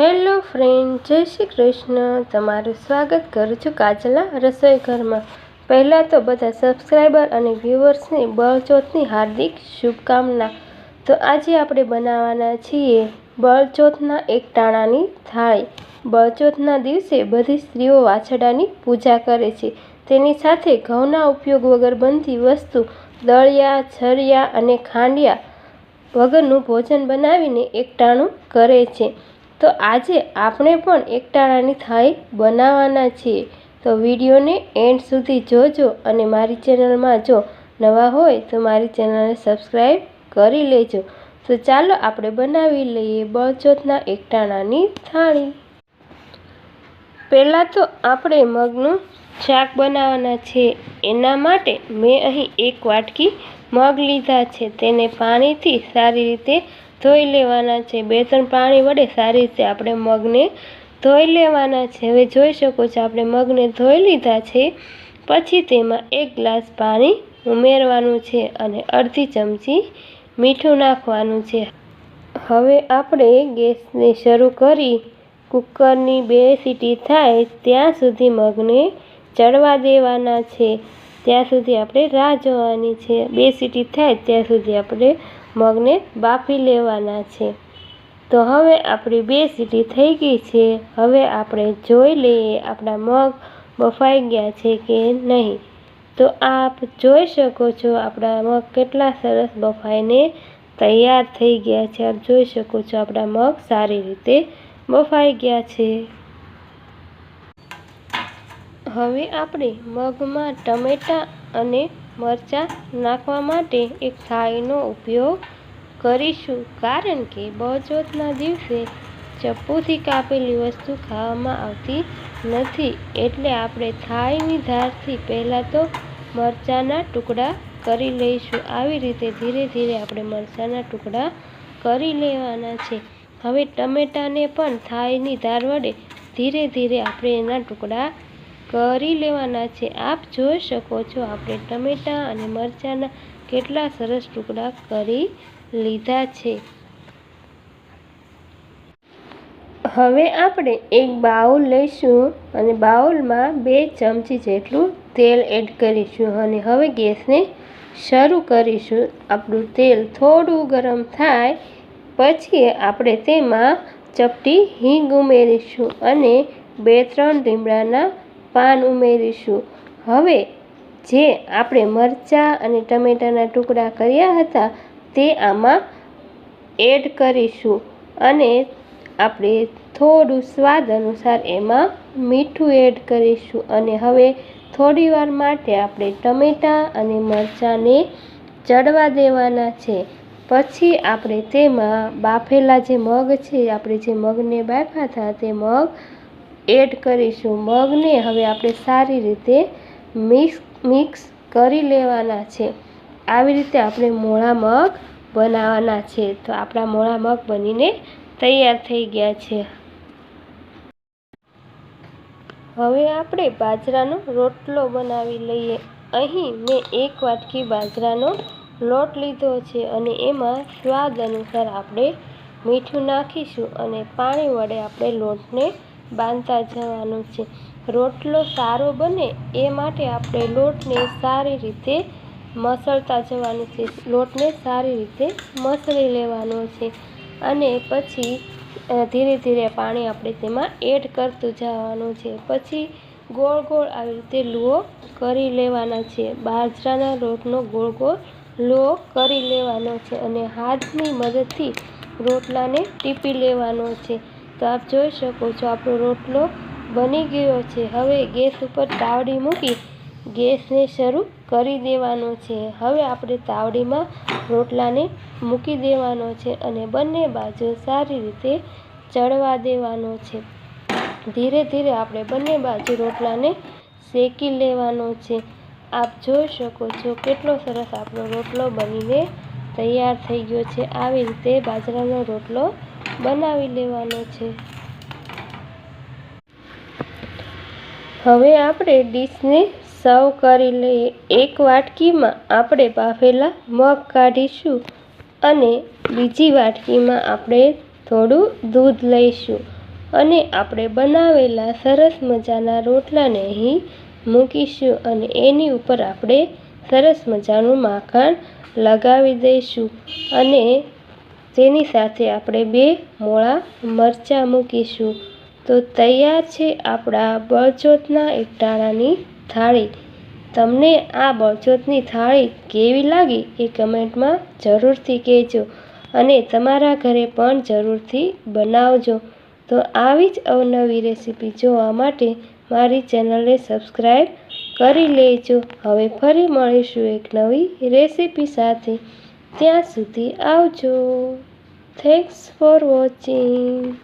Hello friend, જય શ્રી કૃષ્ણ. તમારું સ્વાગત કરું છું કાજલા રસોઈ ઘરમાં પહેલાં તો બધા સબસ્ક્રાઈબર અને વ્યુઅર્સને બળચોથની હાર્દિક શુભકામના. તો આજે આપણે બનાવવાના છીએ બળચોથના એક ટાણાની થાળી. બળચોથના દિવસે બધી સ્ત્રીઓ વાછડાની પૂજા કરે છે. તેની સાથે ઘઉંના ઉપયોગ વગર બનતી વસ્તુ, દળિયા, છરિયા અને ખાંડિયા વગરનું ભોજન બનાવીને એકટાણું કરે છે. તો આજે આપણે પણ એકટાણાની થાળી બનાવવાના છીએ. તો વિડીયોને એન્ડ સુધી જોજો અને મારી ચેનલમાં જો નવા હોય તો મારી ચેનલને સબસ્ક્રાઈબ કરી લેજો. તો ચાલો આપણે બનાવી લઈએ બળચોથના એકટાણાની થાળી. પહેલાં તો આપણે મગનું શાક બનાવવાના છે. એના માટે મેં અહીં એક વાટકી મગ લીધા છે. તેને પાણીથી સારી રીતે ધોઈ લેવાના છે. બે ત્રણ પાણી વડે સારી રીતે આપણે મગને ધોઈ લેવાના છે. હવે જોઈ શકો છો આપણે મગને ધોઈ લીધા છે. પછી તેમાં એક ગ્લાસ પાણી ઉમેરવાનું છે અને અડધી ચમચી મીઠું નાખવાનું છે. હવે આપણે ગેસને શરૂ કરી કુકરની બે સીટી થાય ત્યાં સુધી મગને ચડવા દેવાના છે. ત્યાં સુધી આપણે રાહ જોવાની છે. બે સીટી થાય ત્યાં સુધી આપણે મગને બાફી લેવાના છે. તો હવે આપણી બે સીટી થઈ ગઈ છે. હવે આપણે જોઈ લઈએ આપણા મગ બફાઈ ગયા છે કે નહીં. તો આપ જોઈ શકો છો આપણા મગ કેટલા સરસ બફાઈને તૈયાર થઈ ગયા છે. આપ જોઈ શકો છો આપણા મગ સારી રીતે બફાઈ ગયા છે. હવે આપણે મગમાં ટમેટાં અને મરચાં નાખવા માટે એક થાળીનો ઉપયોગ કરીશું. કારણ કે બળચોથના દિવસે ચપ્પુથી કાપેલી વસ્તુ ખાવામાં આવતી નથી. એટલે આપણે થાળીની ધારથી પહેલાં તો મરચાંના ટુકડા કરી લઈશું. આવી રીતે ધીરે ધીરે આપણે મરચાંના ટુકડા કરી લેવાના છે. હવે ટમેટાને પણ થાળીની ધાર વડે ધીરે ધીરે આપણે એના ટુકડા કરી લેવાના છે. આપ જોઈ શકો છો, આપણે ટમેટાં અને મરચાંના કેટલા સરસ ટુકડા કરી લીધા છે. હવે આપણે એક બાઉલ લઈશું અને બાઉલમાં બે ચમચી જેટલું તેલ એડ કરીશું અને હવે ગેસને શરૂ કરીશું. આપણું તેલ થોડું ગરમ થાય પછી આપણે તેમાં ચપટી હિંગ ઉમેરીશું અને બે ત્રણ લીમડાના પાન ઉમેરીશું. હવે જે આપણે મરચાં અને ટમેટાના ટુકડા કર્યા હતા તે આમાં એડ કરીશું અને આપણે થોડું સ્વાદ અનુસાર એમાં મીઠું એડ કરીશું અને હવે થોડીવાર માટે આપણે ટમેટાં અને મરચાંને ચડવા દેવાના છે. પછી આપણે તેમાં બાફેલા જે મગ છે, આપણે જે મગને બાફ્યા હતા તે મગ એડ કરીશું. મગને હવે આપણે સારી રીતે મિક્સ મિક્સ કરી લેવાના છે. આવી રીતે આપણે મોળા મગ બનાવવાના છે. તો આપણા મોળા મગ બનીને તૈયાર થઈ ગયા છે. હવે આપણે બાજરાનો રોટલો બનાવી લઈએ. અહીં મેં એક વાટકી બાજરાનો લોટ લીધો છે અને એમાં સ્વાદ અનુસાર આપણે મીઠું નાખીશું અને પાણી વડે આપણે લોટને બાંધતા જવાનું છે. રોટલો સારો બને એ માટે આપણે લોટને સારી રીતે મસળતા જવાનું છે. લોટને સારી રીતે મસળી લેવાનો છે અને પછી ધીરે ધીરે પાણી આપણે તેમાં એડ કરતું જવાનું છે. પછી ગોળ ગોળ આવી રીતે લુઓ કરી લેવાના છે. બાજરાના લોટનો ગોળ ગોળ લુઓ કરી લેવાનો છે અને હાથની મદદથી રોટલાને ટીપી લેવાનો છે. તો આપ જોઈ શકો છો, આપણો રોટલો બની ગયો છે. હવે ગેસ ઉપર તાવડી મૂકી ગેસને શરૂ કરી દેવાનો છે. હવે આપણે તાવડીમાં રોટલાને મૂકી દેવાનો છે અને બંને બાજુ સારી રીતે ચડવા દેવાનો છે. ધીરે ધીરે આપણે બંને બાજુ રોટલાને શેકી લેવાનો છે. આપ જોઈ શકો છો કેટલો સરસ આપણો રોટલો બનીને તૈયાર થઈ ગયો છે. આવી રીતે બાજરાનો રોટલો બનાવી લેવાનો છે. હવે આપણે ડીશને સર્વ કરી લઈએ. એક વાટકીમાં આપણે બાફેલા મગ કાઢીશું અને બીજી વાટકીમાં આપણે થોડું દૂધ લઈશું અને આપણે બનાવેલા સરસ મજાના રોટલાને અહીં મૂકીશું અને એની ઉપર આપણે સરસ મજાનું માખણ લગાવી દઈશું અને તેની સાથે આપણે બે મોળા મરચાં મૂકીશું. તો તૈયાર છે આપણા બળચોથના એકટાણાની થાળી. તમને આ બળચોથની થાળી કેવી લાગી એ કમેન્ટમાં જરૂરથી કહેજો અને તમારા ઘરે પણ જરૂરથી બનાવજો. તો આવી જ અવનવી રેસીપી જોવા માટે મારી ચેનલને સબસ્ક્રાઈબ કરી લેજો. હવે ફરી મળીશું એક નવી રેસીપી સાથે. ત્યાં સુધી આવજો. Thanks for watching